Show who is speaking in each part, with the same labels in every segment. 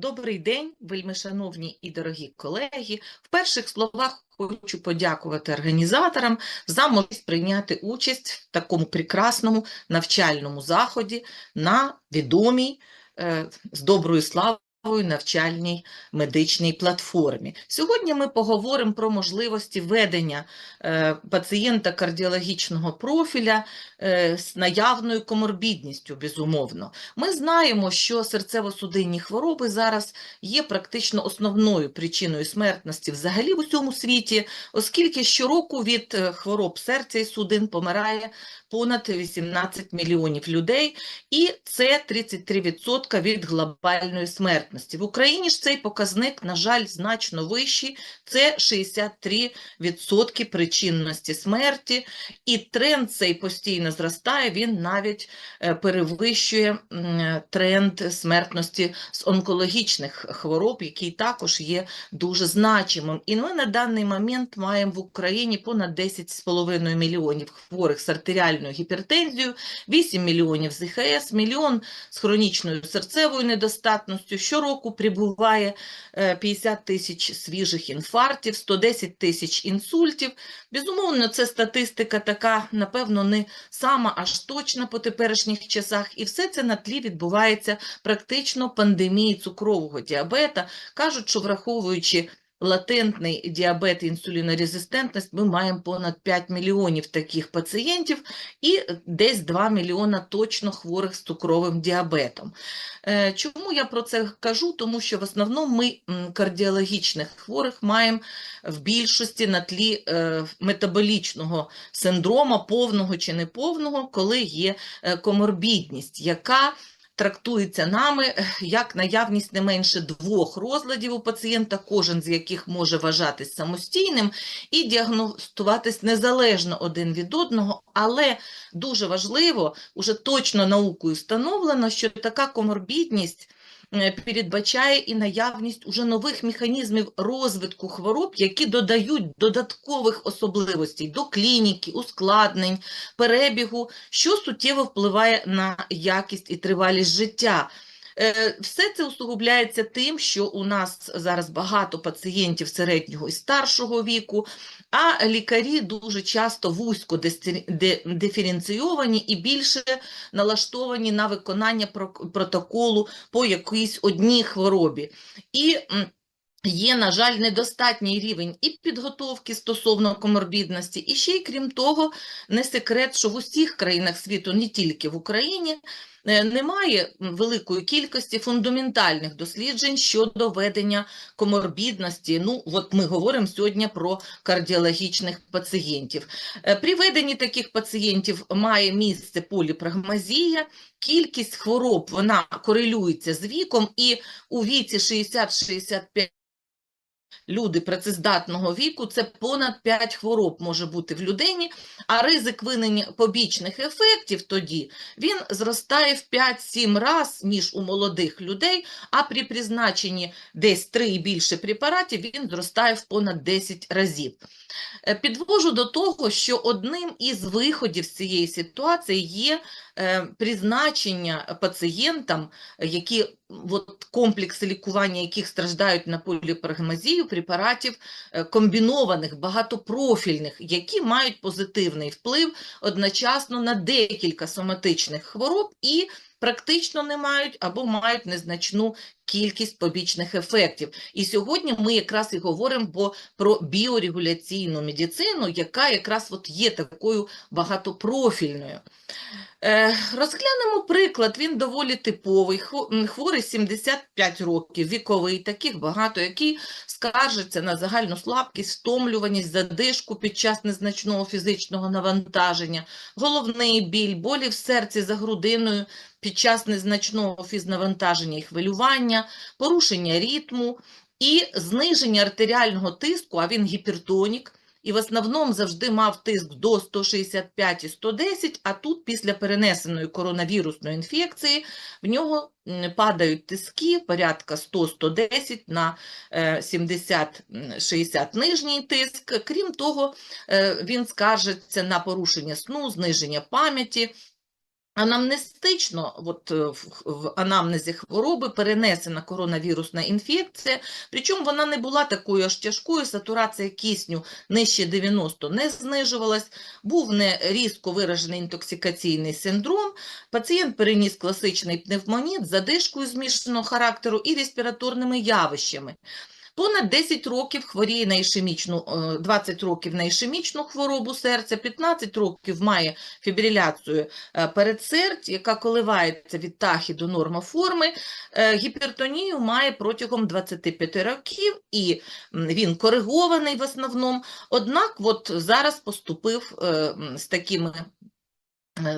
Speaker 1: Добрий день, вельмишановні і дорогі колеги. В перших словах хочу подякувати організаторам за можливість прийняти участь в такому прекрасному навчальному заході на відомій е, з доброю славою навчальній медичній платформі. Сьогодні ми поговоримо про можливості ведення е, пацієнта кардіологічного профіля е, з наявною коморбідністю, безумовно. Ми знаємо, що серцево-судинні хвороби зараз є практично основною причиною смертності взагалі в усьому світі, оскільки щороку від е, хвороб серця і судин помирає понад 18 мільйонів людей, і це 33% від глобальної смертності. В Україні ж цей показник, на жаль, значно вищий, це 63% причинності смерті, і тренд цей постійно зростає, він навіть е, перевищує тренд смертності з онкологічних хвороб, який також є дуже значимим. І ми на даний момент маємо в Україні понад 10,5 мільйонів хворих з артеріальною гіпертензією, 8 мільйонів з ІХС, мільйон з хронічною серцевою недостатністю. Щороку прибуває е, 50 тисяч свіжих інфарктів, 110 тисяч інсультів. Безумовно, це статистика така, напевно, не сама аж точна по теперішніх часах, і все це на тлі відбувається практично пандемії цукрового діабета. Кажуть, що враховуючи латентний діабет і інсулінорезистентність, ми маємо понад 5 мільйонів таких пацієнтів і десь 2 мільйона точно хворих з цукровим діабетом. Е, Чому я про це кажу? Тому що в основному ми кардіологічних хворих маємо в більшості на тлі е, метаболічного синдрома, повного чи неповного, коли є е, коморбідність, яка трактується нами як наявність не менше двох розладів у пацієнта, кожен з яких може вважатись самостійним і діагностуватись незалежно один від одного, але дуже важливо, уже точно наукою встановлено, що така коморбідність передбачає і наявність уже нових механізмів розвитку хвороб, які додають додаткових особливостей до клініки, ускладнень, перебігу, що суттєво впливає на якість і тривалість життя. Е, Все це усугубляється тим, що у нас зараз багато пацієнтів середнього і старшого віку, а лікарі дуже часто вузько диференційовані і більше налаштовані на виконання протоколу по якійсь одній хворобі. І Є, на жаль, недостатній рівень і підготовки стосовно коморбідності, і ще й крім того, не секрет, що в усіх країнах світу, не тільки в Україні, немає великої кількості фундаментальних досліджень щодо ведення коморбідності. Ну, от ми говоримо сьогодні про кардіологічних пацієнтів. Е, При веденні таких пацієнтів має місце поліпрагмазія, кількість хвороб вона корелюється з віком, і у віці 60-65 люди працездатного віку, це понад 5 хвороб може бути в людині, а ризик виникнення побічних ефектів тоді він зростає в 5-7 раз, ніж у молодих людей, а при призначенні десь 3 і більше препаратів він зростає в понад 10 разів. Е, Підвожу до того, що одним із виходів з цієї ситуації є призначення пацієнтам, е, які от, комплекси лікування яких страждають на поліпрагмазію, препаратів е, комбінованих, багатопрофільних, які мають позитивний вплив одночасно на декілька соматичних хвороб і практично не мають або мають незначну кількість побічних ефектів. І сьогодні ми якраз і говоримо про біорегуляційну медицину, яка якраз от є такою багатопрофільною. Е, розглянемо приклад, він доволі типовий. Хворий 75 років, віковий, таких багато, який скаржиться на загальну слабкість, втомлюваність, задишку під час незначного фізичного навантаження, головний біль, болі в серці за грудиною під час незначного фізнавантаження і хвилювання, порушення ритму і зниження артеріального тиску, а він гіпертонік, і в основному завжди мав тиск до 165 і 110, а тут після перенесеної коронавірусної інфекції в нього падають тиски порядка 100-110 на е, 70-60 нижній тиск. Крім того, е, він скаржиться на порушення сну, зниження пам'яті, Анамнестично, от, е, в, анамнезі хвороби перенесена коронавірусна інфекція, причому вона не була такою аж тяжкою, сатурація кисню нижче 90 не знижувалась, був не різко виражений інтоксикаційний синдром, пацієнт переніс класичний пневмоніт задишкою змішаного характеру і респіраторними явищами. Понад 10 років хворіє на ішемічну, е, 20 років на ішемічну хворобу серця, 15 років має фібриляцію е, передсердь, яка коливається від тахі до нормоформи. Е, Гіпертонію має протягом 25 років, і він коригований в основному. Однак от зараз поступив е, з такими е,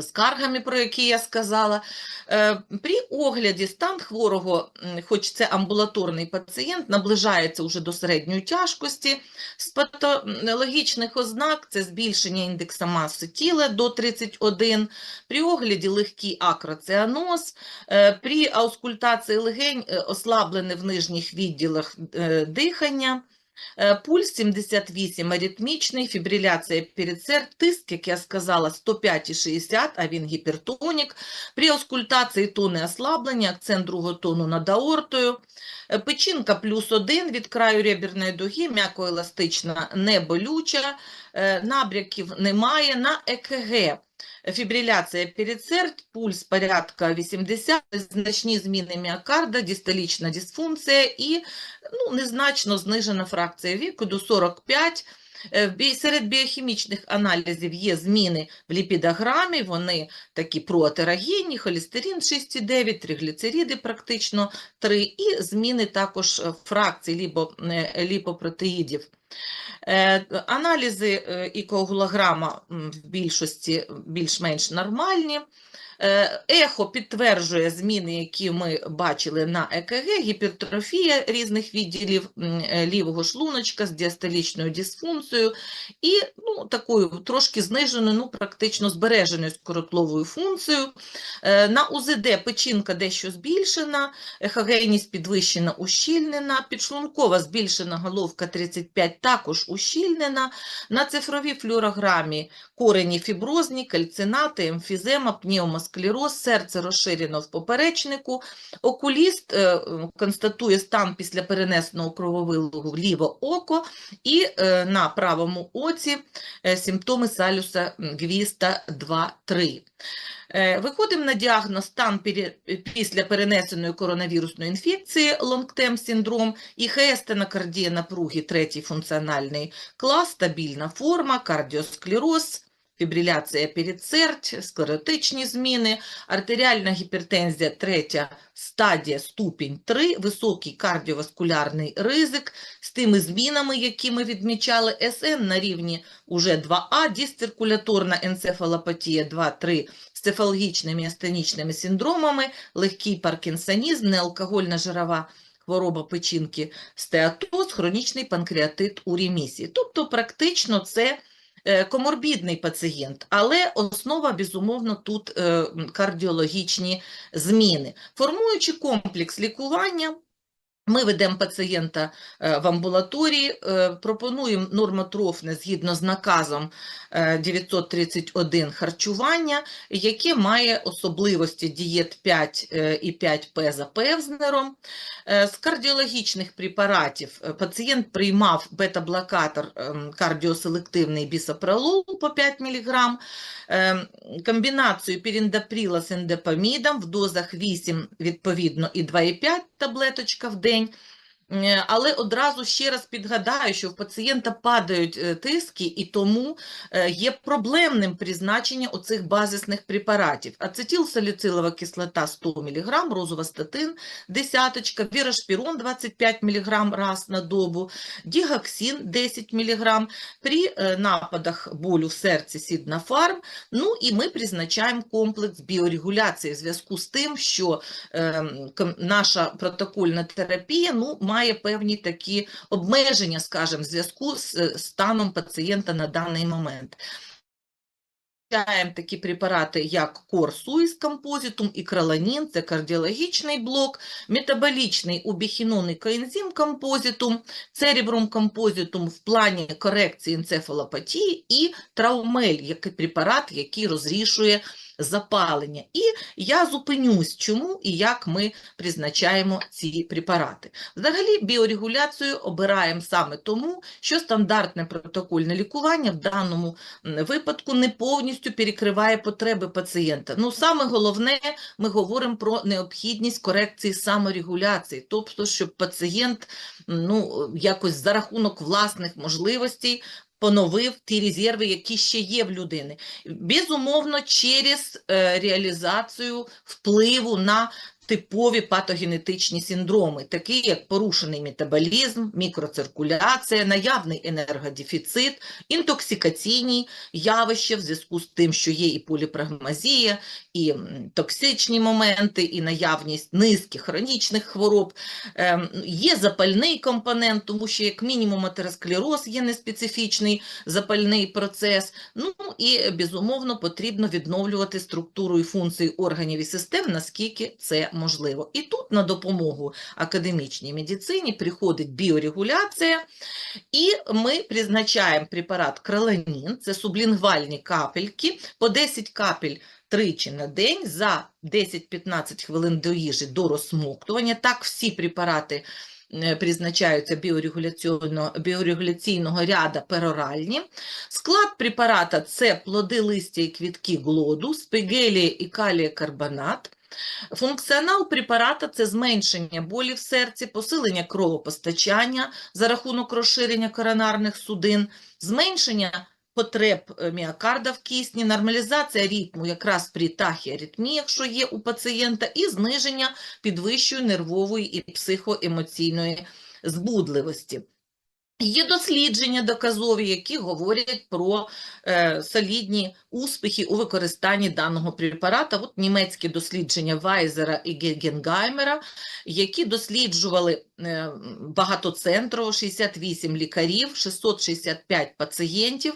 Speaker 1: скаргами, про які я сказала. Е, При огляді стан хворого, хоч це амбулаторний пацієнт, наближається уже до середньої тяжкості. З патологічних ознак це збільшення індекса маси тіла до 31, при огляді легкий акроціаноз, е, при аускультації легень е, ослаблене в нижніх відділах е, дихання, Е, Пульс 78 аритмічний, фібриляція передсердь, тиск, як я сказала, 105,60, а він гіпертонік. При аускультації тони ослаблення, акцент другого тону над аортою. Е, Печінка плюс 1 від краю реберної дуги, м'яко-еластична, не болюча, е, набряків немає. На ЕКГ фібриляція передсердь, пульс порядка 80, значні зміни міокарда, дистолічна дисфункція і ну, незначно знижена фракція віку до 45. Е, Серед біохімічних аналізів є зміни в ліпідограмі, вони такі протерогенні, холестерин 6,9, тригліцериди практично 3, і зміни також е, фракцій е, ліпопротеїдів. Аналізи і коагулограма в більшості більш-менш нормальні. Е, Ехо підтверджує зміни, які ми бачили на ЕКГ, гіпертрофія різних відділів е, лівого шлуночка з діастолічною дисфункцією і ну, такою трошки зниженою, ну, практично збереженою скоротловою функцією. Е, На УЗД печінка дещо збільшена, ехогенність підвищена, ущільнена, підшлункова збільшена головка 35 також ущільнена. На цифровій флюорограмі корені фіброзні, кальцинати, емфізема, пневмосклероз, серце розширено в поперечнику. Окуліст е, констатує стан після перенесеного крововилогу в ліве око і е, на правому оці е, симптоми салюса Гвіста 2-3. Е, Виходимо на діагноз стан після перенесеної коронавірусної інфекції, лонгтем синдром, ІХС стенокардія напруги, третій функціональний клас, стабільна форма, кардіосклероз, фібриляція передсердь, склеротичні зміни, артеріальна гіпертензія, третя стадія, ступінь 3, високий кардіоваскулярний ризик з тими змінами, які ми відмічали, СН на рівні уже 2А, дисциркуляторна енцефалопатія 2-3 з цефалгічними і астенічними синдромами, легкий паркінсонізм, неалкогольна жирова хвороба печінки, стеатоз, хронічний панкреатит у ремісії. Тобто практично це коморбідний пацієнт, але основа, безумовно, тут е, кардіологічні зміни. Формуючи комплекс лікування, ми ведемо пацієнта е, в амбулаторії, е, пропонуємо нормотрофне згідно з наказом е, 931 харчування, яке має особливості дієт 5 е, і 5П за Певзнером. Е, З кардіологічних препаратів е, пацієнт приймав бета-блокатор кардіоселективний бісопролол по 5 мг, комбінацію піріндапріла з ендопамідом в дозах 8, відповідно, і 2,5 таблеточка в день. Е, Але одразу ще раз підгадаю, що в пацієнта падають е, тиски, і тому е, є проблемним призначення оцих базисних препаратів. Ацетилсаліцилова кислота 100 мг, розовостатин десяточка, вірошпірон 25 мг раз на добу, дігоксин 10 мг, при нападах болю в серці сіднафарм. Ну і ми призначаємо комплекс біорегуляції в зв'язку з тим, що ем, наша протокольна терапія ну, має певні такі обмеження, скажімо, в зв'язку з е, станом пацієнта на даний момент. Такі препарати, як корсуїс композитум і краланін, це кардіологічний блок, метаболічний убіхінон і коензим композитум, церебрум композитум в плані корекції енцефалопатії і траумель, який препарат, який розрішує запалення. І я зупинюсь, чому і як ми призначаємо ці препарати. Взагалі, біорегуляцію обираємо саме тому, що стандартне протокольне лікування в даному випадку не повністю перекриває потреби пацієнта. Ну, саме головне, ми говоримо про необхідність корекції саморегуляції, тобто, щоб пацієнт ну, якось за рахунок власних можливостей поновив ті резерви, які ще є в людини. Безумовно, через е, реалізацію впливу на типові патогенетичні синдроми, такі як порушений метаболізм, мікроциркуляція, наявний енергодефіцит, інтоксикаційні явища в зв'язку з тим, що є і поліпрагмазія, і токсичні моменти, і наявність низки хронічних хвороб. Ем, Є запальний компонент, тому що як мінімум атеросклероз є неспецифічний запальний процес. Ну і безумовно потрібно відновлювати структуру і функції органів і систем, наскільки це можливо. І тут на допомогу академічній медицині приходить біорегуляція, і ми призначаємо препарат краланін, це сублінгвальні капельки, по 10 капель тричі на день за 10-15 хвилин до їжі до розсмоктування. Так всі препарати е, призначаються біорегуляційного, біорегуляційного ряда пероральні. Склад препарата – це плоди листя і квітки глоду, спегелія і калія-карбонат. Функціонал препарата – це зменшення болі в серці, посилення кровопостачання за рахунок розширення коронарних судин, зменшення потреб е, міокарда в кисні, нормалізація ритму якраз при тахіаритмії, якщо є у пацієнта, і зниження підвищої нервової і психоемоційної збудливості. Є дослідження доказові, які говорять про е, солідні успіхи у використанні даного препарата. От німецькі дослідження Вайзера і Генгаймера, які досліджували е, багатоцентрово 68 лікарів, 665 пацієнтів,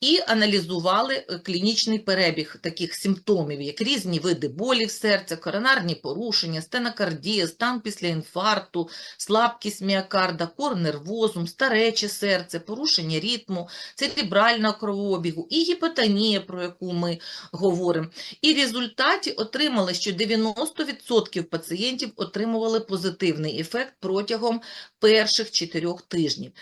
Speaker 1: і аналізували е, клінічний перебіг таких симптомів, як різні види болі в серця, коронарні порушення, стенокардія, стан після інфаркту, слабкість міокарда, корнервозум, старече серце, порушення ритму, церебрального кровообігу і гіпотонія, про яку ми говоримо. І в результаті отримали, що 90% пацієнтів отримували позитивний ефект протягом перших 4 тижнів.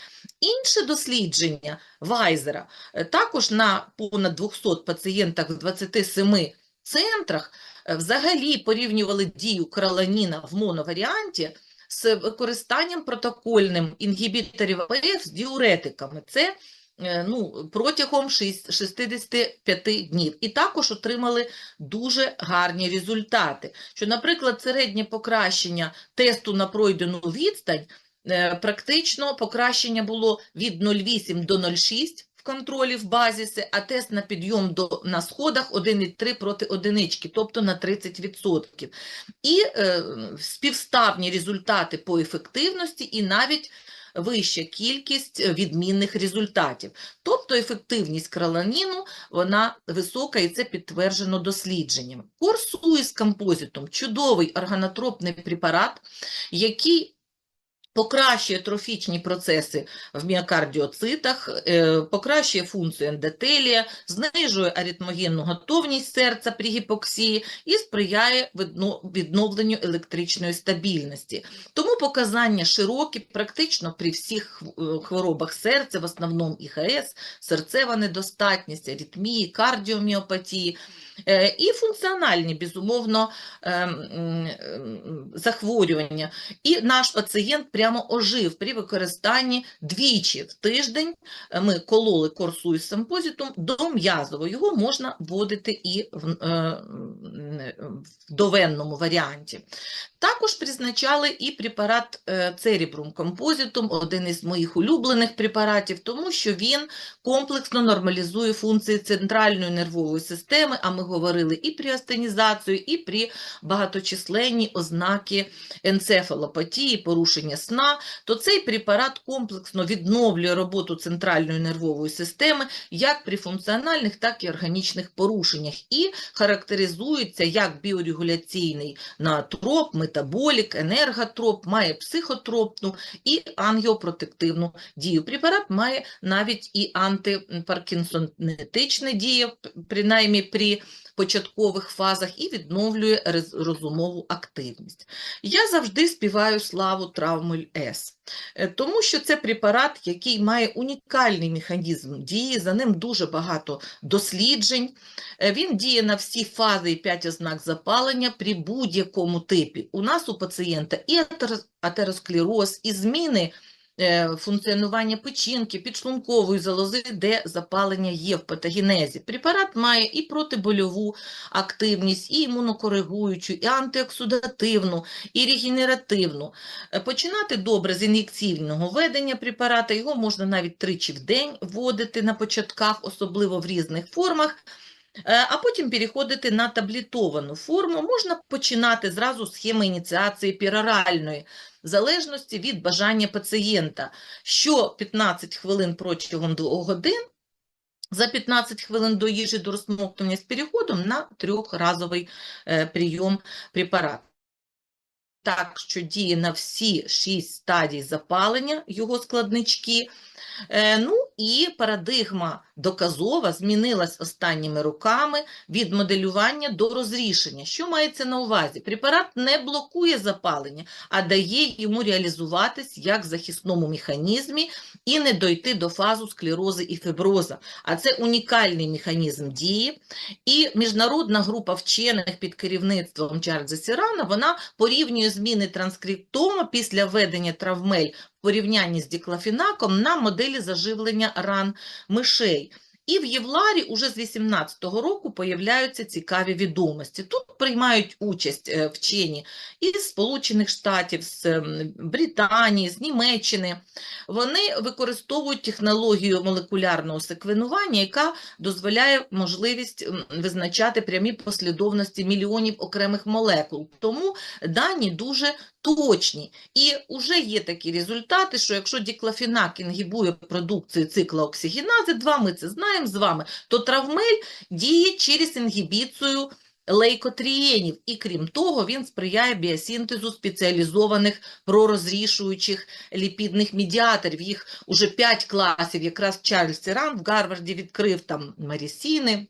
Speaker 1: Інше дослідження Вайзера е, також на понад 200 пацієнтах в 27 центрах е, взагалі порівнювали дію краланіна в моноваріанті з використанням протокольним інгібіторів АПФ з діуретиками. Це е, ну, протягом 65 днів. І також отримали дуже гарні результати. Що, наприклад, середнє покращення тесту на пройдену відстань практично покращення було від 0,8 до 0,6 в контролі в базісі, а тест на підйом до, на сходах 1,3 проти одинички, тобто на 30%. І е, співставні результати по ефективності і навіть вища кількість е, відмінних результатів. Тобто ефективність краланіну, вона висока і це підтверджено дослідженням. Курсуй з композитом – чудовий органотропний препарат, який покращує трофічні процеси в міокардіоцитах, е, покращує функцію ендотелія, знижує аритмогенну готовність серця при гіпоксії і сприяє відновленню електричної стабільності. Тому показання широкі практично при всіх е, хворобах серця, в основному ІХС, серцева недостатність, аритмії, кардіоміопатії, е, і функціональні, безумовно, ем, м, м, захворювання. І наш пацієнт прямо ожив при використанні двічі в тиждень. Ми кололи корсу із сампозитом до м'язового. Його можна вводити і в, е, в довенному варіанті. Також призначали і препарат е, Церібрум Композитум, один із моїх улюблених препаратів, тому що він комплексно нормалізує функції центральної нервової системи, а ми говорили і при астенізацію, і при багаточисленні ознаки енцефалопатії, порушення сну, сна, то цей препарат комплексно відновлює роботу центральної нервової системи як при функціональних, так і органічних порушеннях і характеризується як біорегуляційний натроп, метаболік, енерготроп, має психотропну і ангіопротективну дію. Препарат має навіть і антипаркінсонетичне діє, принаймні при початкових фазах і відновлює розумову активність. Я завжди співаю славу травми С. Е, тому що це препарат, який має унікальний механізм дії, за ним дуже багато досліджень. Е, він діє на всі фази і 5 ознак запалення при будь-якому типі. У нас у пацієнта і атеросклероз, і зміни функціонування печінки, підшлункової залози, де запалення є в патогенезі. Препарат має і протибольову активність, і імунокоригуючу, і антиоксидативну, і регенеративну. Е, Починати добре з ін'єкційного введення препарата, його можна навіть тричі в день вводити на початках, особливо в різних формах. Е, А потім переходити на таблетовану форму. Можна починати зразу схеми ініціації пероральної, в залежності від бажання пацієнта. Що 15 хвилин протягом 2 годин, за 15 хвилин до їжі до розсмоктування з переходом на трьохразовий е, прийом препарату. Так, що діє на всі шість стадій запалення, його складнички. Е, Ну і парадигма доказова змінилась останніми роками від моделювання до розрішення. Що мається на увазі? Препарат не блокує запалення, а дає йому реалізуватись як захисному механізмі і не дойти до фазу склерози і фіброза. А це унікальний механізм дії. І міжнародна група вчених під керівництвом Чарльза Сірана, вона порівнює зміни транскриптома після введення травмель в порівнянні з діклафінаком на моделі заживлення ран мишей. І в Євларі уже з 18-го року появляються цікаві відомості. Тут приймають участь е, вчені із Сполучених Штатів, з Британії, з Німеччини. Вони використовують технологію молекулярного секвенування, яка дозволяє можливість визначати прямі послідовності мільйонів окремих молекул. Тому дані дуже точні. І вже є такі результати, що якщо діклафінак інгібує продукцію цикла оксигенази 2, ми це знаємо з вами, то травмель діє через інгібіцію лейкотрієнів, і крім того, він сприяє біосинтезу спеціалізованих пророзрішуючих ліпідних медіаторів. Їх уже 5 класів, якраз Чарльз Сіран в Гарварді відкрив там марісіни,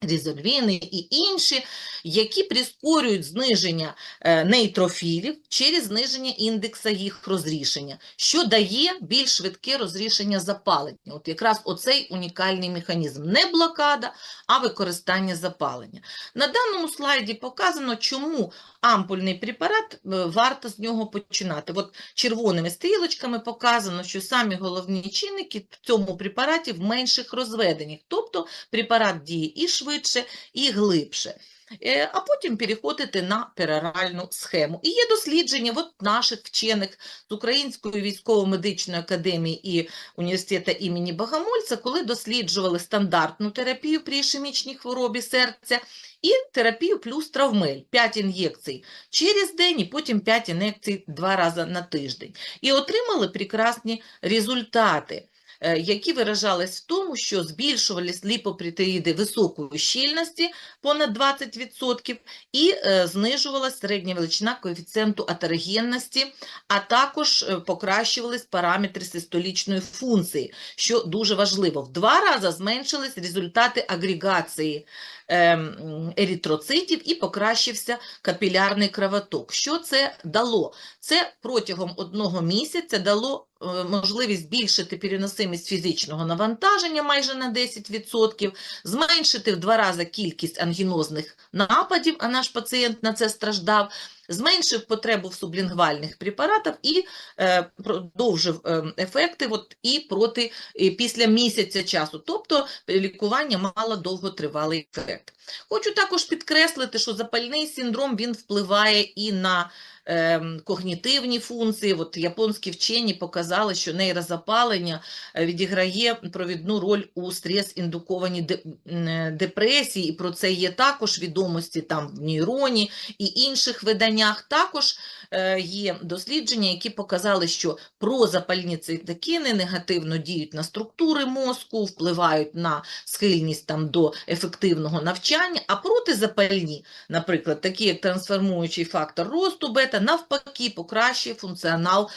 Speaker 1: різольвіни і інші, які прискорюють зниження е, нейтрофілів через зниження індекса їх розрішення, що дає більш швидке розрішення запалення. От якраз оцей унікальний механізм. Не блокада, а використання запалення. На даному слайді показано, чому ампульний препарат, е, варто з нього починати. От червоними стрілочками показано, що самі головні чинники в цьому препараті в менших розведеннях, тобто препарат діє і швидше, і глибше. Е, А потім переходити на пероральну схему. І є дослідження от наших вчених з Української військово-медичної академії і університету імені Богомольця, коли досліджували стандартну терапію при ішемічній хворобі серця і терапію плюс травмель, 5 ін'єкцій через день і потім 5 ін'єкцій 2 рази на тиждень. І отримали прекрасні результати які виражались в тому, що збільшувались ліпопротеїди високої щільності понад 20% і е, знижувалась середня величина коефіцієнту атерогенності, а також е, покращувались параметри систолічної функції, що дуже важливо. В два рази зменшились результати агрегації ем, еритроцитів і покращився капілярний кровоток. Що це дало? Це протягом одного місяця дало е, можливість збільшити переносимість фізичного навантаження майже на 10%, зменшити в два рази кількість ангінозних нападів, а наш пацієнт на це страждав, зменшив потребу в сублінгвальних препаратах і е, продовжив е, ефекти от, і проти, і після місяця часу. Тобто лікування мало довготривалий ефект. Хочу також підкреслити, що запальний синдром він впливає і на ем, когнітивні функції. От японські вчені показали, що нейрозапалення е, відіграє провідну роль у стрес-індукованій е, депресії, і про це є також відомості там в нейроні і інших виданнях. Також е, є дослідження, які показали, що прозапальні цитокіни негативно діють на структури мозку, впливають на схильність там, до ефективного навчання, а протизапальні, наприклад, такі як трансформуючий фактор росту бета, навпаки, покращує функціонал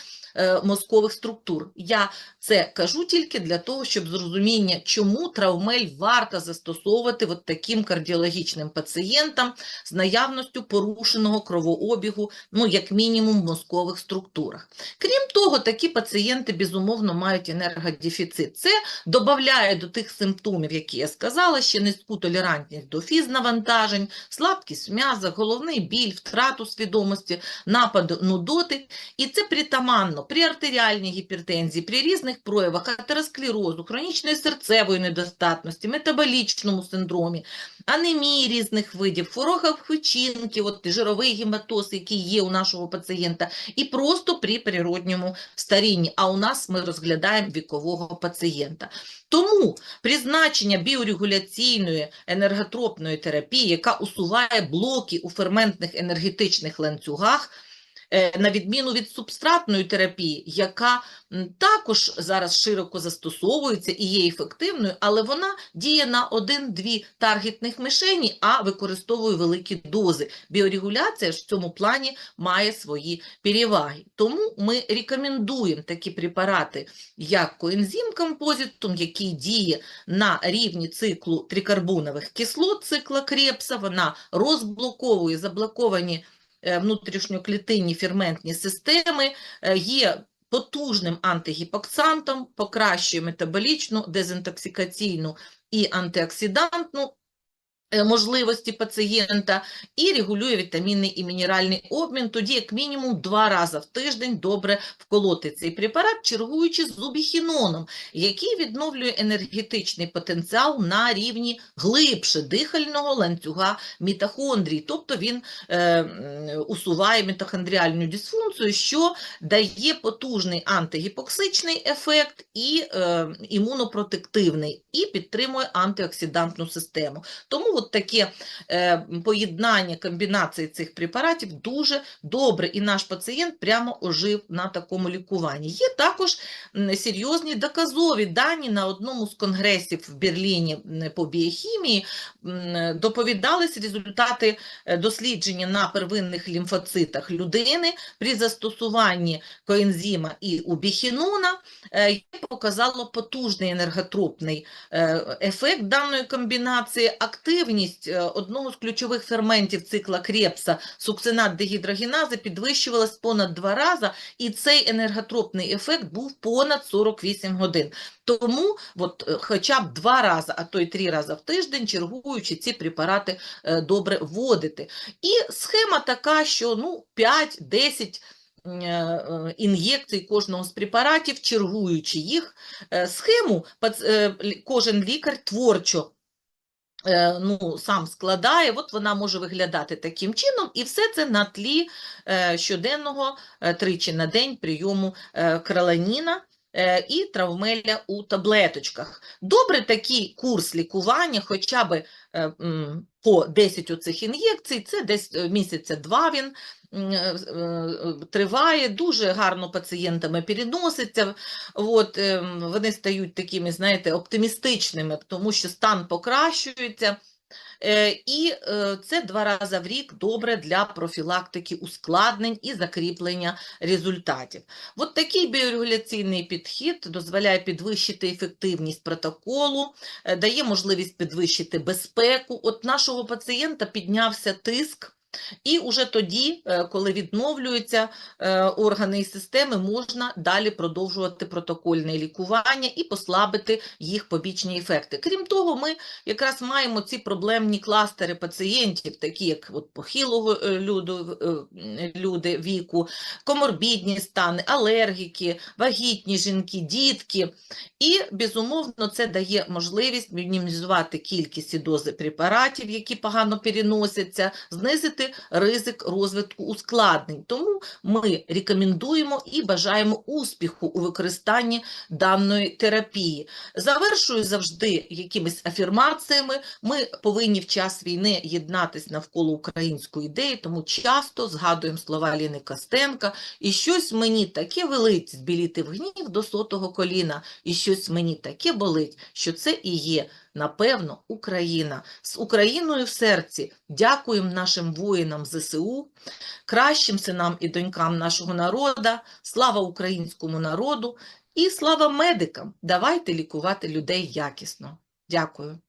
Speaker 1: мозкових структур. Я це кажу тільки для того, щоб зрозуміння, чому травмель варто застосовувати от таким кардіологічним пацієнтам з наявністю порушеного кровообігу, ну, як мінімум, в мозкових структурах. Крім того, такі пацієнти, безумовно, мають енергодефіцит. Це додає до тих симптомів, які я сказала, ще низьку толерантність до фізнавантажень, слабкість в м'язах, головний біль, втрату свідомості, напад нудоти. І це притаманно при артеріальній гіпертензії, при різних проявах атеросклерозу, хронічної серцевої недостатності, метаболічному синдромі, анемії різних видів, хворогах печінки, от жировий гематоз, який є у нашого пацієнта, і просто при природньому старінні. А у нас ми розглядаємо вікового пацієнта. Тому призначення біорегуляційної енерготропної терапії, яка усуває блоки у ферментних енергетичних ланцюгах, на відміну від субстратної терапії, яка також зараз широко застосовується і є ефективною, але вона діє на один-дві таргетних мишені, а використовує великі дози. Біорегуляція ж в цьому плані має свої переваги. Тому ми рекомендуємо такі препарати, як коензим композитум, який діє на рівні циклу трикарбонових кислот, цикла Крепса, вона розблоковує заблоковані е, внутрішньоклітинні ферментні системи, е, є потужним антигіпоксантом, покращує метаболічну, дезінтоксикаційну і антиоксидантну е, можливості пацієнта і регулює вітамінний і мінеральний обмін, тоді як мінімум два рази в тиждень добре вколоти цей препарат, чергуючи з зубіхіноном, який відновлює енергетичний потенціал на рівні глибше дихального ланцюга мітохондрій, тобто він е, усуває мітохондріальну дисфункцію, що дає потужний антигіпоксичний ефект і е, імунопротективний, і підтримує антиоксидантну систему. Тому от таке е, поєднання комбінації цих препаратів дуже добре, і наш пацієнт прямо ожив на такому лікуванні. Є також серйозні доказові дані на одному з конгресів в Берліні по біохімії. Доповідались результати е, дослідження на первинних лімфоцитах людини при застосуванні коензима і убіхінона, е, показало потужний енерготропний ефект даної комбінації, активність е, одного з ключових ферментів цикла Крепса, сукцинат дегідрогенази, підвищувалась понад два рази, і цей енерготропний ефект був понад 48 годин. Тому от, е, хоча б два рази, а то й три рази в тиждень, чергуючи ці препарати е, добре вводити. І схема така, що ну, 5-10 м, е, е, ін'єкцій кожного з препаратів, чергуючи їх, схему кожен лікар творчо ну, сам складає, от вона може виглядати таким чином, і все це на тлі е, щоденного е, тричі на день прийому е, краланіна е, і травмеля у таблеточках. Добре такий курс лікування, хоча б е, по 10 оцих ін'єкцій, це десь е, місяця два він е, е, триває, дуже гарно пацієнтами переноситься, от, ем, вони стають такими, знаєте, оптимістичними, тому що стан покращується. Е, І е, це два рази в рік добре для профілактики ускладнень і закріплення результатів. От такий біорегуляційний підхід дозволяє підвищити ефективність протоколу, е, дає можливість підвищити безпеку. От нашого пацієнта піднявся тиск. І уже тоді, е, коли відновлюються е, органи і системи, можна далі продовжувати протокольне лікування і послабити їх побічні ефекти. Крім того, ми якраз маємо ці проблемні кластери пацієнтів, такі як от похилого е, люду, люди віку, коморбідні стани, алергіки, вагітні жінки, дітки. І, безумовно, це дає можливість мінімізувати кількість і дози препаратів, які погано переносяться, знизити знизити ризик розвитку ускладнень. Тому ми рекомендуємо і бажаємо успіху у використанні даної терапії. Завершую завжди якимись афірмаціями. Ми повинні в час війни єднатись навколо української ідеї, тому часто згадуємо слова Ліни Костенка, і щось мені таке велить збіліти в гнів до сотого коліна, і щось мені таке болить, що це і є, напевно, Україна. З Україною в серці дякуємо нашим воїнам ЗСУ, кращим синам і донькам нашого народа, слава українському народу і слава медикам. Давайте лікувати людей якісно. Дякую.